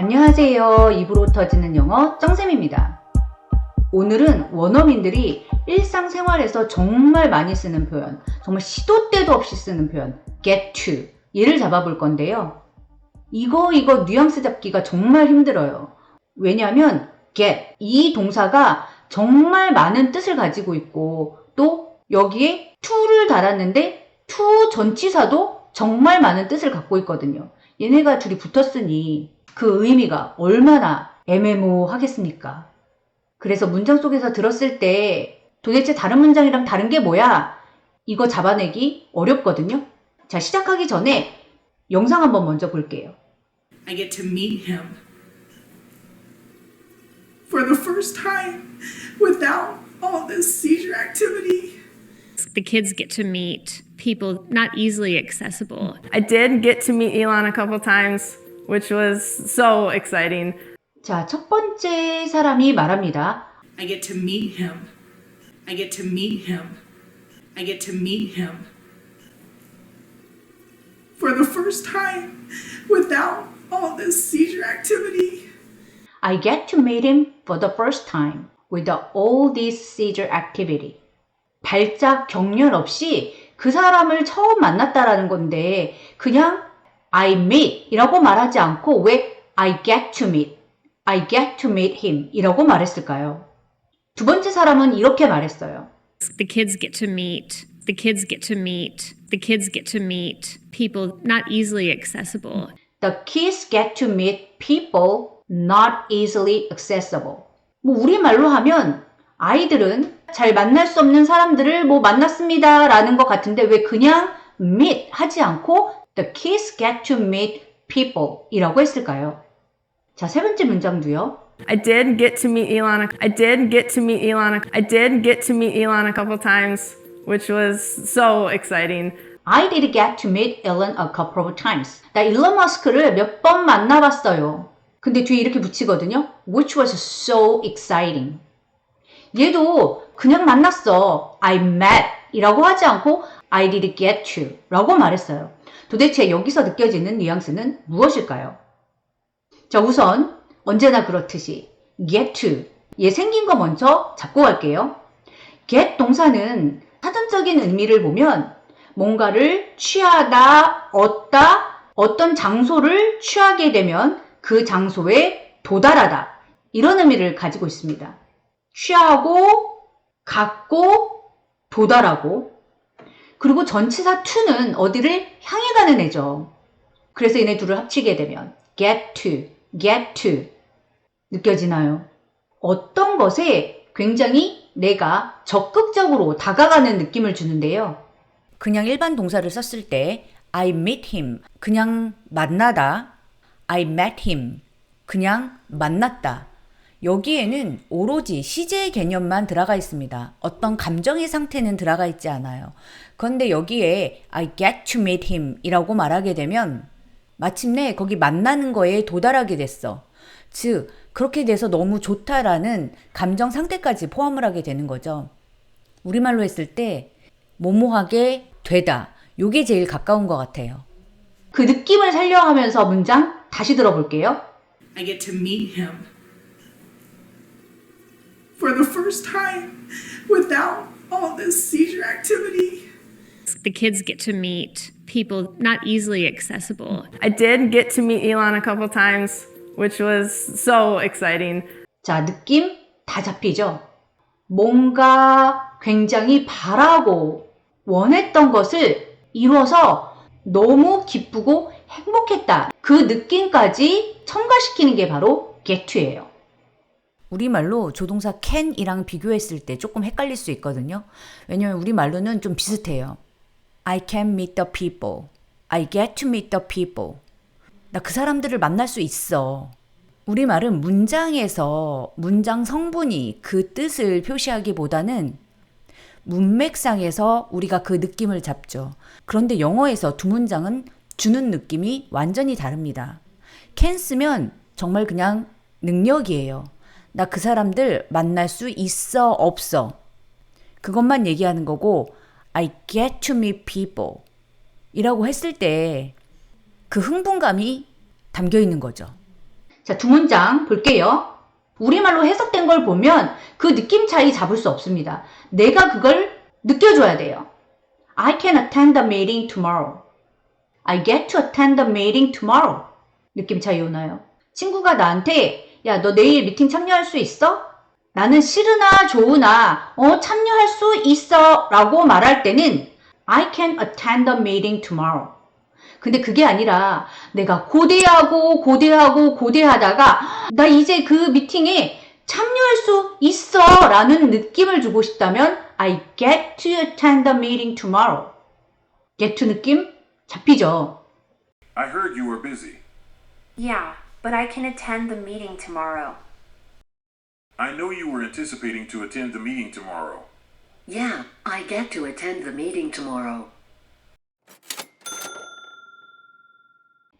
안녕하세요. 입으로 터지는 영어 정쌤입니다. 오늘은 원어민들이 일상생활에서 정말 많이 쓰는 표현, 정말 시도 때도 없이 쓰는 표현, get to 얘를 잡아볼 건데요. 이거 이거 뉘앙스 잡기가 정말 힘들어요. 왜냐하면 get 이 동사가 정말 많은 뜻을 가지고 있고 또 여기에 to를 달았는데 to 전치사도 정말 많은 뜻을 갖고 있거든요. 얘네가 둘이 붙었으니 그 의미가 얼마나 애매모하겠습니까? 그래서 문장 속에서 들었을 때 도대체 다른 문장이랑 다른 게 뭐야? 이거 잡아내기 어렵거든요. 자, 시작하기 전에 영상 한번 먼저 볼게요. I get to meet him for the first time without all this seizure activity. the kids get to meet people not easily accessible. I did get to meet Elon a couple times, which was so exciting. 자, 첫 번째 사람이 말합니다. I get to meet him. I get to meet him. I get to meet him for the first time without all this seizure activity. I get to meet him for the first time with all this seizure activity. 발작 경련 없이 그 사람을 처음 만났다라는 건데 그냥 I meet 이라고 말하지 않고 왜 I get to meet, I get to meet him 이라고 말했을까요? 두 번째 사람은 이렇게 말했어요. The kids get to meet the kids get to meet the kids get to meet people not easily accessible. The kids get to meet people not easily accessible. 뭐 우리말로 하면 아이들은 잘 만날 수 없는 사람들을 뭐 만났습니다 라는 것 같은데 왜 그냥 meet 하지 않고 the kids get to meet people 이라고 했을까요? 자, 세 번째 문장도요. I did get to meet Elon. a- I did get to meet Elon. a- I did get to meet Elon a couple times, which was so exciting. I did get to meet Elon a couple of times. 나 일론 머스크를 몇 번 만나봤어요. 근데 뒤에 이렇게 붙이거든요. Which was so exciting. 얘도 그냥 만났어. I met 이라고 하지 않고 I did get to 라고 말했어요. 도대체 여기서 느껴지는 뉘앙스는 무엇일까요? 자, 우선 언제나 그렇듯이 get to 얘 생긴 거 먼저 잡고 갈게요. get 동사는 사전적인 의미를 보면 뭔가를 취하다, 얻다, 어떤 장소를 취하게 되면 그 장소에 도달하다. 이런 의미를 가지고 있습니다. 취하고, 갖고, 도달하고, 그리고 전치사 to는 어디를 향해 가는 애죠. 그래서 얘네 둘을 합치게 되면 get to, get to. 느껴지나요? 어떤 것에 굉장히 내가 적극적으로 다가가는 느낌을 주는데요. 그냥 일반 동사를 썼을 때 I meet him 그냥 만나다 I met him 그냥 만났다 여기에는 오로지 시제의 개념만 들어가 있습니다. 어떤 감정의 상태는 들어가 있지 않아요. 그런데 여기에 I get to meet him 이라고 말하게 되면 마침내 거기 만나는 거에 도달하게 됐어. 즉, 그렇게 돼서 너무 좋다라는 감정 상태까지 포함을 하게 되는 거죠. 우리말로 했을 때, 모모하게 되다. 요게 제일 가까운 것 같아요. 그 느낌을 살려하면서 문장 다시 들어볼게요. I get to meet him for the first time without all this seizure activity. The kids get to meet people not easily accessible. I did get to meet Elon a couple times, which was so exciting. 자, 느낌 다 잡히죠? 뭔가 굉장히 바라고 원했던 것을 이뤄서 너무 기쁘고 행복했다. 그 느낌까지 첨가시키는 게 바로 get to예요. 우리말로 조동사 can이랑 비교했을 때 조금 헷갈릴 수 있거든요. 왜냐면 우리말로는 좀 비슷해요. I can meet the people. I get to meet the people. 나 그 사람들을 만날 수 있어. 우리말은 문장에서 문장 성분이 그 뜻을 표시하기보다는 문맥상에서 우리가 그 느낌을 잡죠. 그런데 영어에서 두 문장은 주는 느낌이 완전히 다릅니다. can 쓰면 정말 그냥 능력이에요. 나 그 사람들 만날 수 있어, 없어. 그것만 얘기하는 거고, I get to meet people. 이라고 했을 때 그 흥분감이 담겨 있는 거죠. 자, 두 문장 볼게요. 우리말로 해석된 걸 보면 그 느낌 차이 잡을 수 없습니다. 내가 그걸 느껴줘야 돼요. I can attend the meeting tomorrow. I get to attend the meeting tomorrow. 느낌 차이 오나요? 친구가 나한테 야, 너 내일 미팅 참여할 수 있어? 나는 싫으나 좋으나 어, 참여할 수 있어 라고 말할 때는 I can attend the meeting tomorrow. 근데 그게 아니라 내가 고대하고 고대하고 고대하다가 나 이제 그 미팅에 참여할 수 있어 라는 느낌을 주고 싶다면 I get to attend the meeting tomorrow. get to 느낌 잡히죠? I heard you were busy. Yeah, but I can attend the meeting tomorrow. I know you were anticipating to attend the meeting tomorrow. Yeah, I get to attend the meeting tomorrow.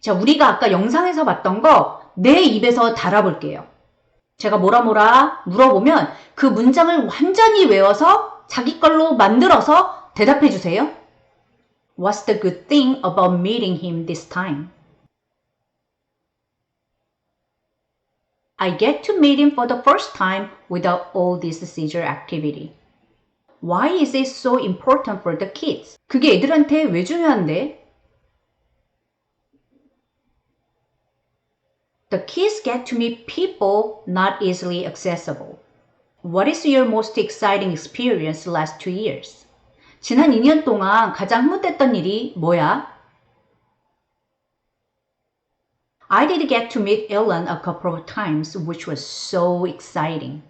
자, 우리가 아까 영상에서 봤던 거 내 입에서 달아볼게요. 제가 뭐라 뭐라 물어보면 그 문장을 완전히 외워서 자기 걸로 만들어서 대답해 주세요. What's the good thing about meeting him this time? I get to meet him for the first time without all this seizure activity. Why is it so important for the kids? 그게 애들한테 왜 중요한데? The kids get to meet people not easily accessible. What is your most exciting experience last two years? 지난 2년 동안 가장 흐뭇했던 일이 뭐야? I did get to meet Ellen a couple of times, which was so exciting.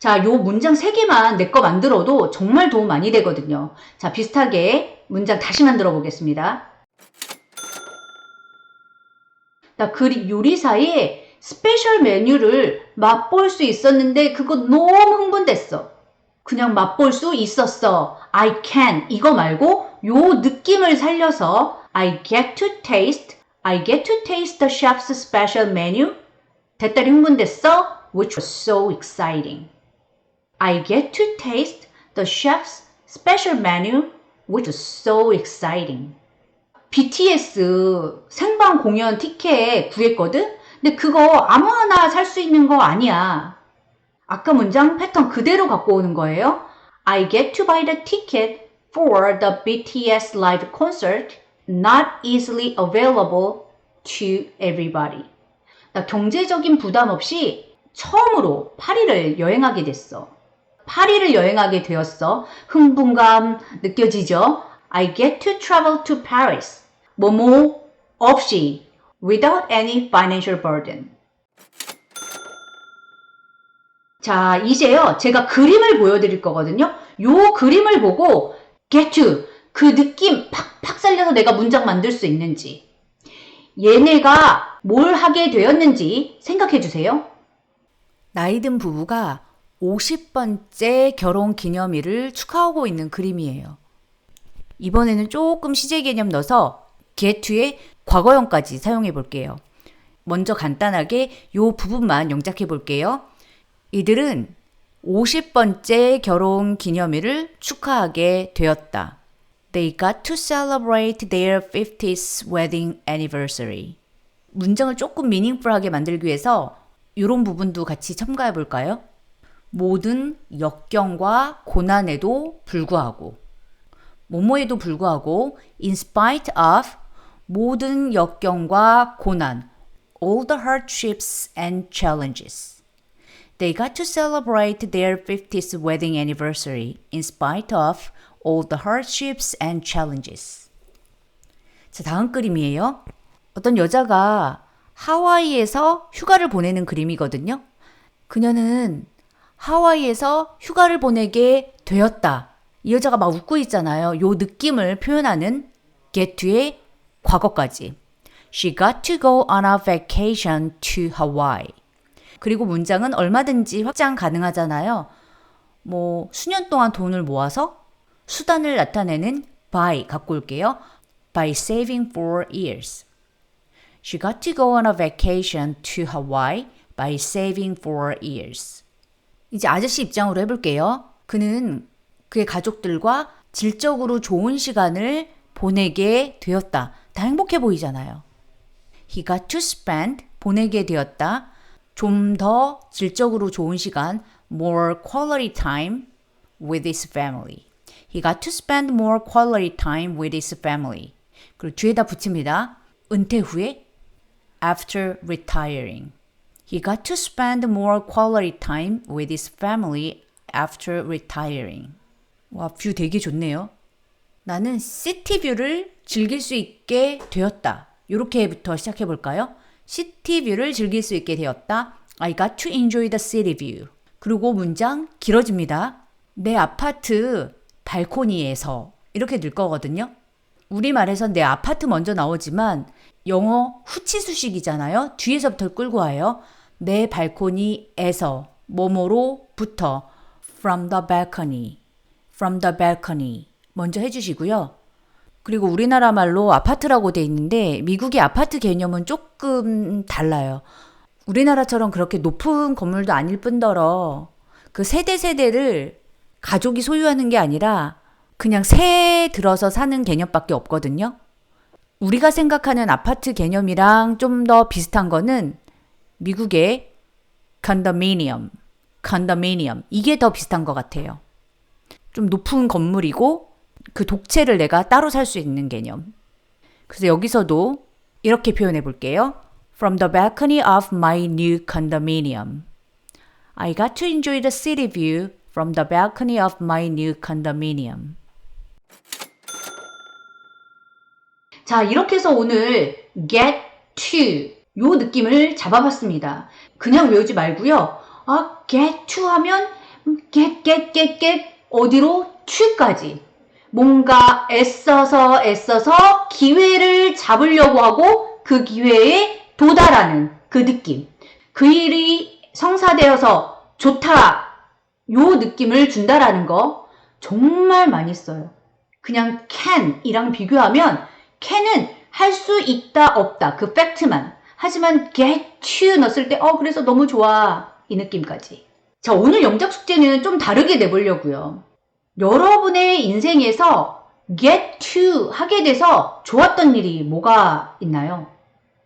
자, 요 문장 3개만 내 거 만들어도 정말 도움 많이 되거든요. 자, 비슷하게 문장 다시 만들어 보겠습니다. 나 그 요리사의 스페셜 메뉴를 맛볼 수 있었는데 그거 너무 흥분됐어. 그냥 맛볼 수 있었어. I can 이거 말고 요 느낌을 살려서 I get to taste, I get to taste the chef's special menu. 대딸이 흥분됐어? Which was so exciting. I get to taste the chef's special menu, which was so exciting. BTS 생방 공연 티켓 구했거든? 근데 그거 아무나 살 수 있는 거 아니야. 아까 문장 패턴 그대로 갖고 오는 거예요. I get to buy the ticket for the BTS live concert, not easily available to everybody. 나 경제적인 부담 없이 처음으로 파리를 여행하게 됐어. 파리를 여행하게 되었어. 흥분감 느껴지죠? I get to travel to Paris. 뭐뭐 없이 without any financial burden. 자, 이제요. 제가 그림을 보여드릴 거거든요. 요 그림을 보고 get to 그 느낌 팍팍 살려서 내가 문장 만들 수 있는지 얘네가 뭘 하게 되었는지 생각해 주세요. 나이든 부부가 50번째 결혼 기념일을 축하하고 있는 그림이에요. 이번에는 조금 시제 개념 넣어서 get to의 과거형까지 사용해 볼게요. 먼저 간단하게 요 부분만 영작해 볼게요. 이들은 50번째 결혼 기념일을 축하하게 되었다. They got to celebrate their 50th wedding anniversary. 문장을 조금 미닝풀하게 만들기 위해서 이런 부분도 같이 첨가해 볼까요? 모든 역경과 고난에도 불구하고 뭐뭐에도 불구하고 in spite of 모든 역경과 고난 all the hardships and challenges They got to celebrate their 50th wedding anniversary in spite of all the hardships and challenges. 자, 다음 그림이에요. 어떤 여자가 하와이에서 휴가를 보내는 그림이거든요. 그녀는 하와이에서 휴가를 보내게 되었다. 이 여자가 막 웃고 있잖아요. 요 느낌을 표현하는 get to의 과거까지. She got to go on a vacation to Hawaii. 그리고 문장은 얼마든지 확장 가능하잖아요. 뭐 수년 동안 돈을 모아서 수단을 나타내는 by 갖고 올게요. by saving for years. She got to go on a vacation to Hawaii by saving for years. 이제 아저씨 입장으로 해볼게요. 그는 그의 가족들과 질적으로 좋은 시간을 보내게 되었다. 다 행복해 보이잖아요. He got to spend 보내게 되었다. 좀 더 질적으로 좋은 시간, more quality time with his family. He got to spend more quality time with his family. 그리고 뒤에다 붙입니다. 은퇴 후에 after retiring. He got to spend more quality time with his family after retiring. 와, 뷰 되게 좋네요. 나는 시티뷰를 즐길 수 있게 되었다. 이렇게부터 시작해 볼까요? 시티 뷰를 즐길 수 있게 되었다. I got to enjoy the city view. 그리고 문장 길어집니다. 내 아파트 발코니에서 이렇게 늘 거거든요. 우리말에선 내 아파트 먼저 나오지만 영어 후치수식이잖아요. 뒤에서부터 끌고 와요. 내 발코니에서 뭐뭐로부터 from the balcony, from the balcony 먼저 해주시고요. 그리고 우리나라 말로 아파트라고 돼 있는데 미국의 아파트 개념은 조금 달라요. 우리나라처럼 그렇게 높은 건물도 아닐 뿐더러 그 세대 세대를 가족이 소유하는 게 아니라 그냥 새 들어서 사는 개념밖에 없거든요. 우리가 생각하는 아파트 개념이랑 좀 더 비슷한 거는 미국의 컨도미니엄, 컨도미니엄 이게 더 비슷한 것 같아요. 좀 높은 건물이고 그 독채를 내가 따로 살 수 있는 개념. 그래서 여기서도 이렇게 표현해 볼게요. From the balcony of my new condominium. I got to enjoy the city view from the balcony of my new condominium. 자, 이렇게 해서 오늘 get to 요 느낌을 잡아봤습니다. 그냥 외우지 말고요. 아, get to 하면 get, get, get, get 어디로 to까지 뭔가 애써서 애써서 기회를 잡으려고 하고 그 기회에 도달하는 그 느낌. 그 일이 성사되어서 좋다. 요 느낌을 준다라는 거 정말 많이 써요. 그냥 can이랑 비교하면 can은 할 수 있다 없다 그 팩트만 하지만 get to 넣었을 때 어 그래서 너무 좋아 이 느낌까지 자 오늘 영작 숙제는 좀 다르게 내보려고요 여러분의 인생에서 get to 하게 돼서 좋았던 일이 뭐가 있나요?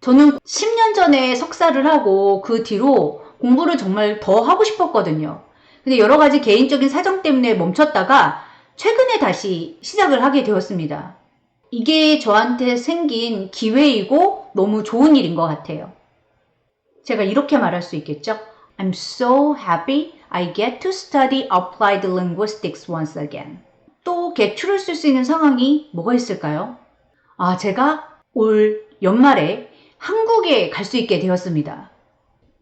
저는 10년 전에 석사를 하고 그 뒤로 공부를 정말 더 하고 싶었거든요. 근데 여러 가지 개인적인 사정 때문에 멈췄다가 최근에 다시 시작을 하게 되었습니다. 이게 저한테 생긴 기회이고 너무 좋은 일인 것 같아요. 제가 이렇게 말할 수 있겠죠? I'm so happy I get to study applied linguistics once again. 또 get to를 쓸 수 있는 상황이 뭐가 있을까요? 아, 제가 올 연말에 한국에 갈 수 있게 되었습니다.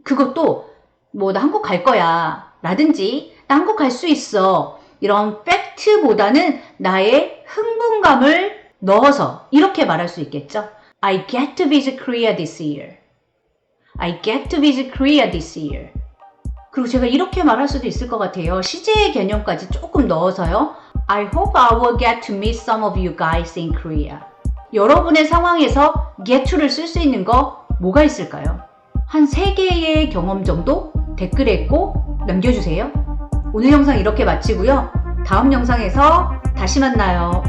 그것도 뭐 나 한국 갈 거야 라든지 나 한국 갈 수 있어 이런 팩트보다는 나의 흥분감을 넣어서 이렇게 말할 수 있겠죠. I get to visit Korea this year. I get to visit Korea this year. 그리고 제가 이렇게 말할 수도 있을 것 같아요. 시제의 개념까지 조금 넣어서요. I hope I will get to meet some of you guys in Korea. 여러분의 상황에서 get to를 쓸 수 있는 거 뭐가 있을까요? 한 3개의 경험 정도 댓글에 꼭 남겨주세요. 오늘 영상 이렇게 마치고요. 다음 영상에서 다시 만나요.